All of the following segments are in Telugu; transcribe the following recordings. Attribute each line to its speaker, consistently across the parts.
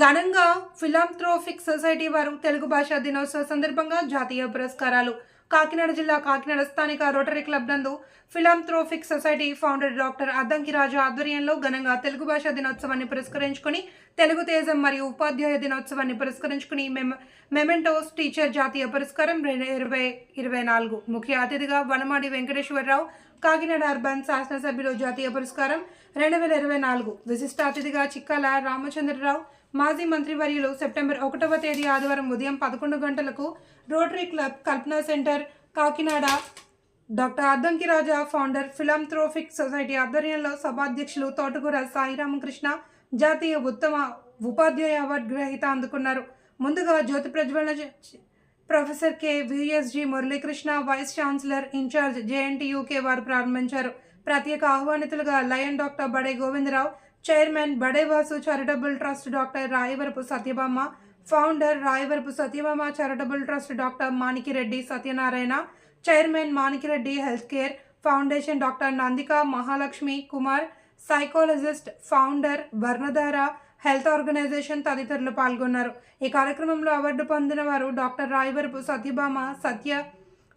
Speaker 1: ఘనంగా ఫిలాంథ్రోఫిక్ సొసైటీ వారు తెలుగు భాషా దినోత్సవ సందర్భంగా జాతీయ పురస్కారాలు. కాకినాడ జిల్లా కాకినాడ స్థానిక రోటరీ క్లబ్ నందు philanthropic society founder doctor Addanki Raju ఆధ్వర్యంలో ఘనంగా తెలుగు భాషా దినోత్సవాన్ని పురస్కరించుకుని తెలుగు తేజం మరియు ఉపాధ్యాయ దినోత్సవాన్ని పురస్కరించుకుని మెమ మెమెంటోస్ టీచర్ జాతీయ పురస్కారం రెండు ఇరవై ఇరవై నాలుగు. ముఖ్య అతిథిగా వనమాడి వెంకటేశ్వరరావు కాకినాడ అర్బన్ శాసనసభ్యులు జాతీయ పురస్కారం రెండు వేల ఇరవై నాలుగు. విశిష్ట అతిథిగా చిక్కాల రామచంద్రరావు మాజీ మంత్రివర్యులు సెప్టెంబర్ ఒకటవ తేదీ ఆదివారం ఉదయం పదకొండు గంటలకు rotary club Kalpana centre Kakinada. Doctor Addanki Raja founder philanthropic society ఆధ్వర్యంలో సభాధ్యక్షులు తోటకూర సాయి రామకృష్ణ జాతీయ ఉత్తమ ఉపాధ్యాయ అవార్డు గ్రహీత అందుకున్నారు. ముందుగా జ్యోతి ప్రజ్వలన professor K VSG Muralikrishna vice chancellor in charge JNTUK వారు ప్రారంభించారు. ప్రత్యేక ఆహ్వానితులుగా lion doctor Bade Govindarao chairman Badevasu charitable trust doctor Rayavarapu Satyabhama founder Rayavarapu Satyabhama charitable trust doctor Manikireddy Satyanarayana chairman Manikireddy health care foundation doctor Nandika Mahalakshmi Kumar psychologist founder Varnadhara health organisation తదితరులు పాల్గొన్నారు. ఈ కార్యక్రమంలో అవార్డు పొందిన వారు డాక్టర్ రాయవరపు సత్యభామ సత్య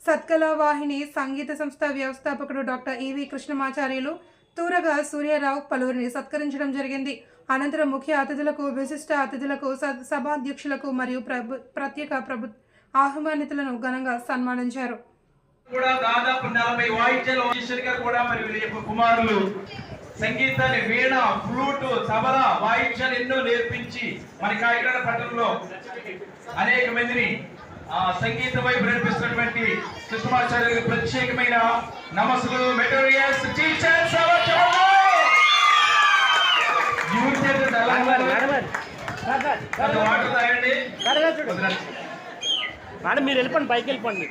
Speaker 1: సత్కళా వాహిని సంగీత సంస్థ వ్యవస్థాపకుడు doctor E V Krishnamacharyulu Turaga Suryarao పలువురిని సత్కరించడం జరిగింది. అనంతరం ముఖ్య అతిథులకు విశిష్ట అతిథులకు సభాధ్యక్షులకు మరియు ప్రభు ప్రత్యేక ప్రభు ఆహ్వానితులను ఘనంగా సన్మానించారు.
Speaker 2: కూడా దాదాపు నలభై వాయిద్యాలు గారు కూడా మరి వీళ్ళ యొక్క కుమారులు. సంగీతాన్ని వీణ ఫ్లూట్ తబల వాయిద్యాలు ఎన్నో నేర్పించి మన కాకినాడ పట్టణంలో అనేక మందిని సంగీతం వైపు నడిపిస్తున్నటువంటి కృష్ణమాచార్య ప్రత్యేకమైన నమస్సులు మెటోరియస్ టీచర్స్ వాటర్ తాగండి. వదలండి.
Speaker 3: మేడం మీరు వెళ్ళిపోండి పైకి వెళ్ళిపోండి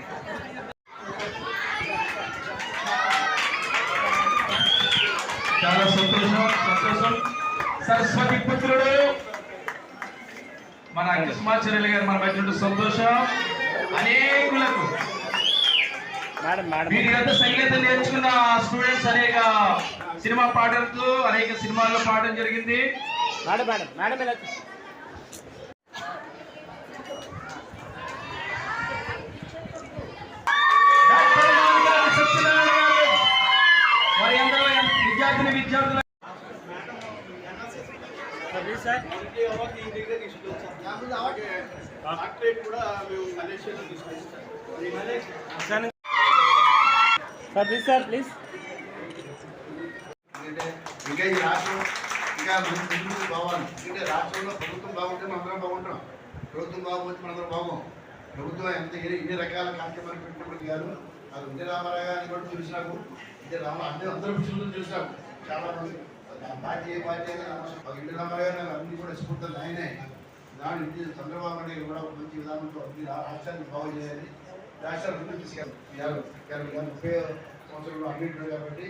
Speaker 2: చాలా సంతోషం సంతోషం. సరస్వతి పుత్రుడు. మన కృష్ణాచార్యులు గారు మన మధ్య సంతోషం. అనేకులకు.
Speaker 3: Madam madam.
Speaker 2: వీరికంతా సంగీతం నేర్చుకున్న స్టూడెంట్స్ అనేక సినిమా పాటలతో అనేక సినిమాల్లో పాడడం జరిగింది.
Speaker 3: మేడం మేడం మేడం ఇలా
Speaker 2: వారి విద్యార్థిని విద్యార్థులు.
Speaker 4: కూడా మేము మలేషియాలో
Speaker 3: సార్ ప్లీజ్ సార్ ప్లీజ్
Speaker 4: ఇంకా ఈ రాష్ట్రం ఇంకా ముందు ముందుకు పోవాలి ఎందుకంటే రాష్ట్రంలో ప్రభుత్వం బాగుంటే మనందరం బాగుంటాం ప్రభుత్వం బాగుంటే మనందరం బాగుం ప్రభుత్వం ఎంత ఎన్ని రకాల కార్యక్రమాలు పెట్టినప్పటికీ కాదు అది విజయ రామారావు గారిని కూడా చూసినాము విజయ రామ అందరూ అందరూ చూసి చూసినాము చాలా మంది పార్టీ ఏ పార్టీ అయినా నమస్కారం విజయ రామారావు గారు అన్ని కూడా స్ఫూర్తి ఆయనే దాని ఇంటి చంద్రబాబు నాయుడు కూడా ఒక మంచి విధానంతో అన్ని రాష్ట్రాన్ని బాగు చేయాలి. రాష్ట్ర అభివృద్ధి తీసుకెళ్ళాలి ఇవాళ ముప్పై సంవత్సరంలో అన్నింటిలో కాబట్టి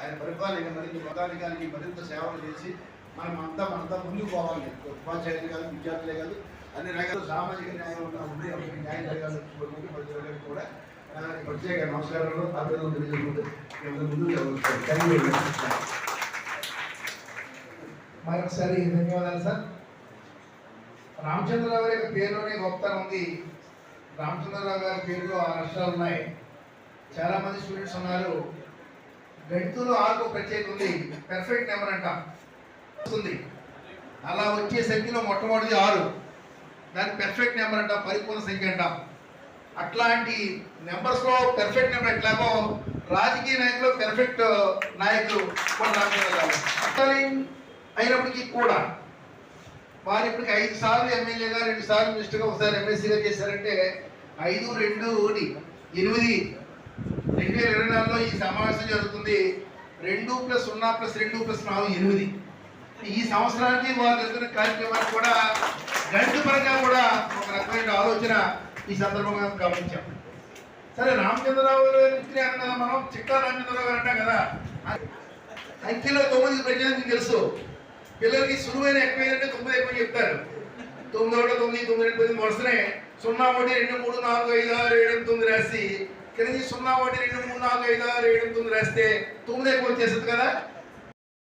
Speaker 4: ఆయన పరిపాలన మరింత మతానికానికి మరింత సేవలు చేసి మనం అంతా మనంతా ముందుకు పోవాలి. ఉపాధ్యాయులు కాదు విద్యార్థులే కాదు అన్ని రకాల సామాజిక న్యాయం ఉన్న న్యాయం జరగాలి కూడా ప్రత్యేక నమస్కారాలు అభివృద్ధి తెలియజేసుకుంటూ ముందుకు థ్యాంక్ యూ
Speaker 5: మరొకసారి ధన్యవాదాలు సార్. రామచంద్రరావు గారి పేరులోనే గొప్పతనం ఉంది. రామచంద్రరావు గారి పేరులో ఆ నష్టాలు ఉన్నాయి. చాలా మంది స్టూడెంట్స్ ఉన్నారు. గణితంలో ఆరు ప్రత్యేక ఉంది. పెర్ఫెక్ట్ నెంబర్ అంట. వస్తుంది. అలా వచ్చే సంఖ్యలో మొట్టమొదటిది ఆరు. దాన్ని పెర్ఫెక్ట్ నెంబర్ అంట పరిపూర్ణ సంఖ్య అంట. అట్లాంటి నెంబర్స్లో పెర్ఫెక్ట్ నెంబర్ ఎట్లాగో రాజకీయ నాయకులు పెర్ఫెక్ట్ నాయకులు కొన్ని రామచంద్రరావు అయినప్పటికీ కూడా వారు ఇప్పటికి ఐదు సార్లు ఎమ్మెల్యేగా రెండు సార్లు మినిస్టర్గా ఒకసారి ఎమ్మెల్సీగా చేశారంటే ఐదు రెండు ఒకటి ఎనిమిది. రెండు వేల ఇరవై నాలుగులో ఈ సమావేశం జరుగుతుంది. రెండు ప్లస్ సున్నా ప్లస్ రెండు ప్లస్ నాలుగు ఎనిమిది. ఈ సంవత్సరానికి వారు జరుగుతున్న కార్యక్రమాలు కూడా గంటు పరంగా కూడా ఒక రకమైన ఆలోచన ఈ సందర్భంగా గమనించాం. సరే రామచంద్రరావు గారి అన్న మనం చిక్కా రామచంద్రరావు గారు అంటాం కదా. అంకెలో తొమ్మిది ప్రజలకు తెలుసు. పిల్లలకి సులువైన ఎక్కువైందంటే తొమ్మిది ఎక్కువ చెప్తారు. తొమ్మిది ఒకటి తొమ్మిది తొమ్మిది రెండు మొరసనే సున్నా ఒకటి రెండు మూడు నాలుగు ఐదు ఆరు ఏడు తొమ్మిది రాసి కింద సున్నా ఒకటి రెండు మూడు నాలుగు ఐదు ఆరు ఏడు తొమ్మిది రాస్తే తొమ్మిది ఎక్కువ వచ్చేస్తుంది కదా?